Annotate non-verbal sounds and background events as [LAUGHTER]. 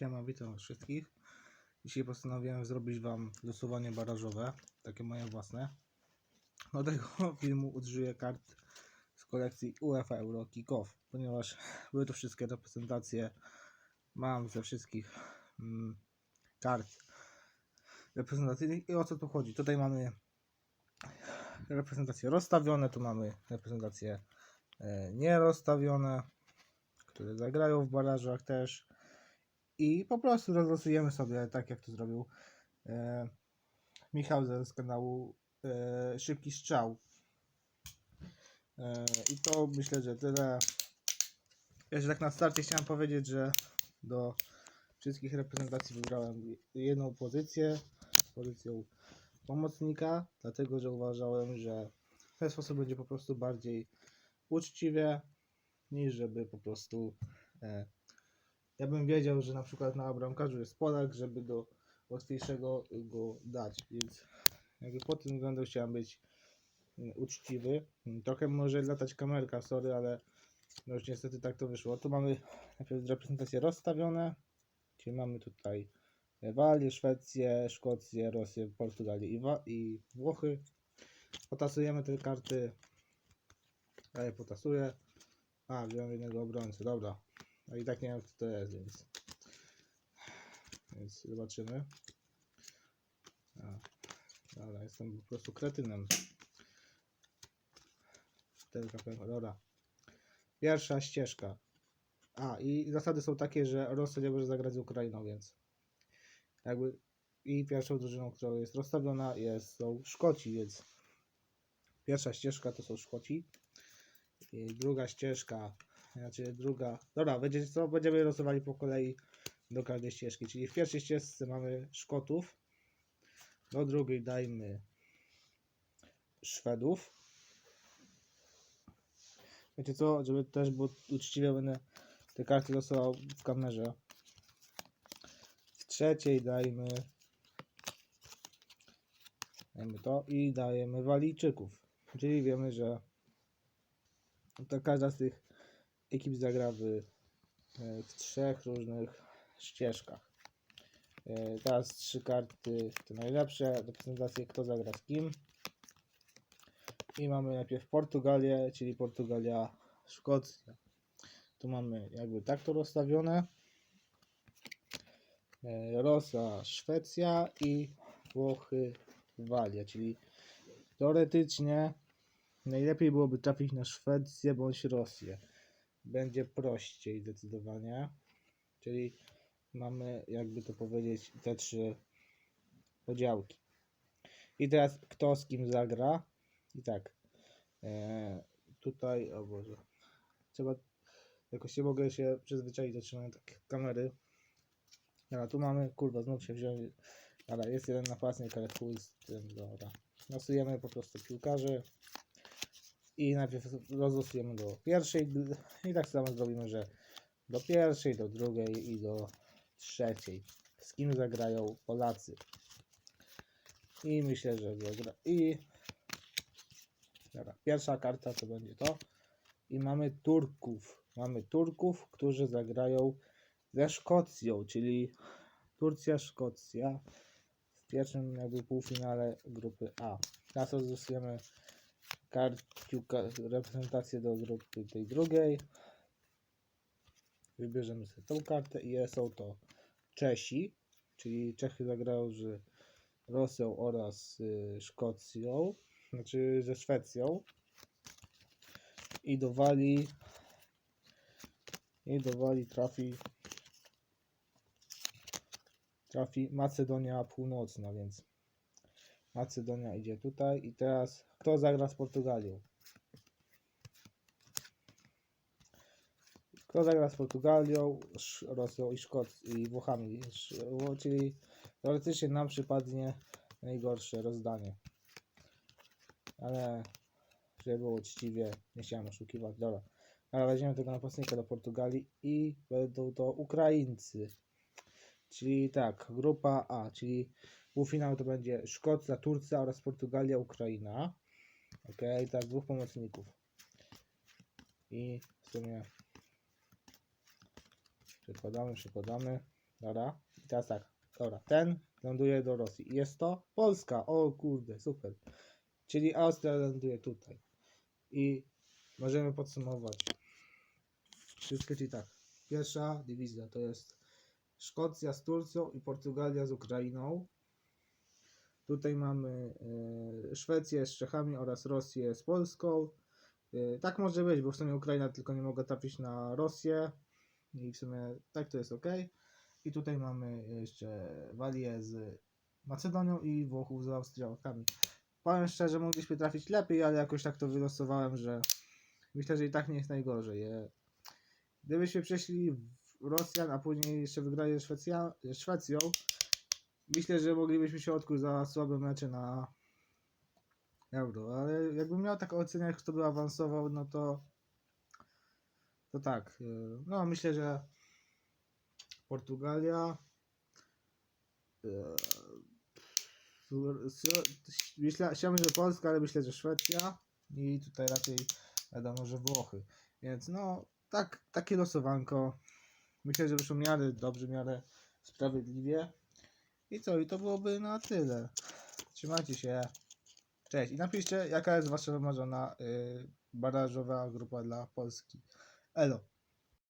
Siema, witam wszystkich. Dzisiaj postanowiłem zrobić Wam losowanie barażowe, takie moje własne. Do tego [LAUGHS] filmu użyję kart z kolekcji UEFA Euro Kick-Off, ponieważ [LAUGHS] były to wszystkie reprezentacje. Mam ze wszystkich mm, kart reprezentacyjnych i o co tu chodzi? Tutaj mamy reprezentacje rozstawione, tu mamy reprezentacje e, nierozstawione, które zagrają w barażach też i po prostu rozlosujemy sobie tak jak to zrobił e, Michał ze- z kanału e, Szybki Strzał. E, I to myślę, że tyle. Jeszcze tak na starcie chciałem powiedzieć, że do wszystkich reprezentacji wybrałem jedną pozycję, pozycją pomocnika, dlatego że uważałem, że w ten sposób będzie po prostu bardziej uczciwie, niż żeby po prostu e, ja bym wiedział, że na przykład na bramkarzu jest Polak, żeby do łatwiejszego go dać, więc jakby pod tym względem chciałem być mm, uczciwy. Trochę może latać kamerka, sorry, ale no już niestety tak to wyszło. Tu mamy najpierw reprezentacje rozstawione, czyli mamy tutaj Walię, Szwecję, Szkocję, Rosję, Portugalię i, i Włochy. Potasujemy te karty. Ja je potasuję. A, wziąłem jednego obrońcę, dobra. No i tak nie wiem, kto to jest, więc. Więc zobaczymy. A, dobra, jestem po prostu kretynem. Czterka pękła, dobra. Pierwsza ścieżka. A, i zasady są takie, że Rosja nie może zagrać z Ukrainą, więc. Jakby. I pierwszą drużyną, która jest rozstawiona, jest, są Szkoci, więc. Pierwsza ścieżka to są Szkoci. I druga ścieżka znaczy druga. Dobra, będzie co? Będziemy losowali po kolei do każdej ścieżki. Czyli w pierwszej ścieżce mamy Szkotów. Do drugiej dajmy Szwedów. Wiecie co? Żeby też było uczciwie będę te karty losował w kamerze. W trzeciej dajmy dajmy to i dajemy Walijczyków. Czyli wiemy, że to każda z tych ekip zagra w, e, w trzech różnych ścieżkach. E, Teraz trzy karty, te najlepsze, reprezentacje kto zagra z kim. I mamy najpierw Portugalię, czyli Portugalia, Szkocja. Tu mamy jakby tak to rozstawione. E, Rosja, Szwecja i Włochy, Walia, czyli teoretycznie najlepiej byłoby trafić na Szwecję bądź Rosję będzie prościej zdecydowanie. Czyli mamy, jakby to powiedzieć, te trzy podziałki. I teraz kto z kim zagra. I tak. E, tutaj, o Boże. Trzeba. Jakoś nie mogę się przyzwyczaić do trzymania takiej kamery. Dobra, tu mamy, kurwa, znów się wziąłem. Dobra, jest jeden napastnik, ale chuj z tym, dobra. Losujemy po prostu piłkarzy i najpierw rozlosujemy do pierwszej i tak samo zrobimy, że do pierwszej, do drugiej i do trzeciej. Z kim zagrają Polacy. I myślę, że zagra. I dobra, pierwsza karta to będzie to. I mamy Turków. Mamy Turków, którzy zagrają ze Szkocją, czyli Turcja, Szkocja w pierwszym jakby półfinale grupy A. Teraz rozlosujemy kart, piłka, reprezentację do grupy tej drugiej. Wybierzemy sobie tą kartę i są to Czesi, czyli Czechy zagrają z Rosją oraz Szkocją, znaczy ze Szwecją. I do Walii i do Walii trafi trafi Macedonia Północna, więc Macedonia idzie tutaj i teraz kto zagra z Portugalią? Kto zagra z Portugalią, Rosją i Szkocją i Włochami, czyli teoretycznie nam przypadnie najgorsze rozdanie. Ale żeby było uczciwie, nie chciałem oszukiwać. Dobra. Ale weźmiemy tego napastnika do Portugalii i będą to Ukraińcy. Czyli tak, grupa A, czyli Półfinał to będzie Szkocja, Turcja oraz Portugalia, Ukraina. Ok, tak, dwóch pomocników. I w sumie przekładamy, przekładamy. Dobra. I teraz tak. Dobra. Ten ląduje do Rosji. Jest to Polska. O kurde, super. Czyli Austria ląduje tutaj. I możemy podsumować. Wszystkie, czyli tak. Pierwsza dywizja to jest Szkocja z Turcją i Portugalia z Ukrainą. Tutaj mamy e, Szwecję z Czechami oraz Rosję z Polską. E, tak może być, bo w sumie Ukraina tylko nie mogła trafić na Rosję. I w sumie tak to jest ok. I tutaj mamy jeszcze Walię z Macedonią i Włochów z Austriakami. Powiem szczerze, mogliśmy trafić lepiej, ale jakoś tak to wylosowałem, że myślę, że i tak nie jest najgorzej. E, Gdybyśmy przeszli Rosjan, a później jeszcze wygrali Szwecja, Szwecją, myślę, że moglibyśmy się odkuć za słabe mecze na Euro, ale jakbym miał tak oceniać, kto by awansował, no to to tak, e, no myślę, że Portugalia e, myślę, chciałbym, że Polska, ale myślę, że Szwecja i tutaj raczej wiadomo, że Włochy, więc no tak, takie losowanko. Myślę, że wyszło miarę dobrze, miarę sprawiedliwie i co, i to byłoby na tyle. Trzymajcie się. Cześć. I napiszcie jaka jest wasza wymarzona y, barażowa grupa dla Polski. Elo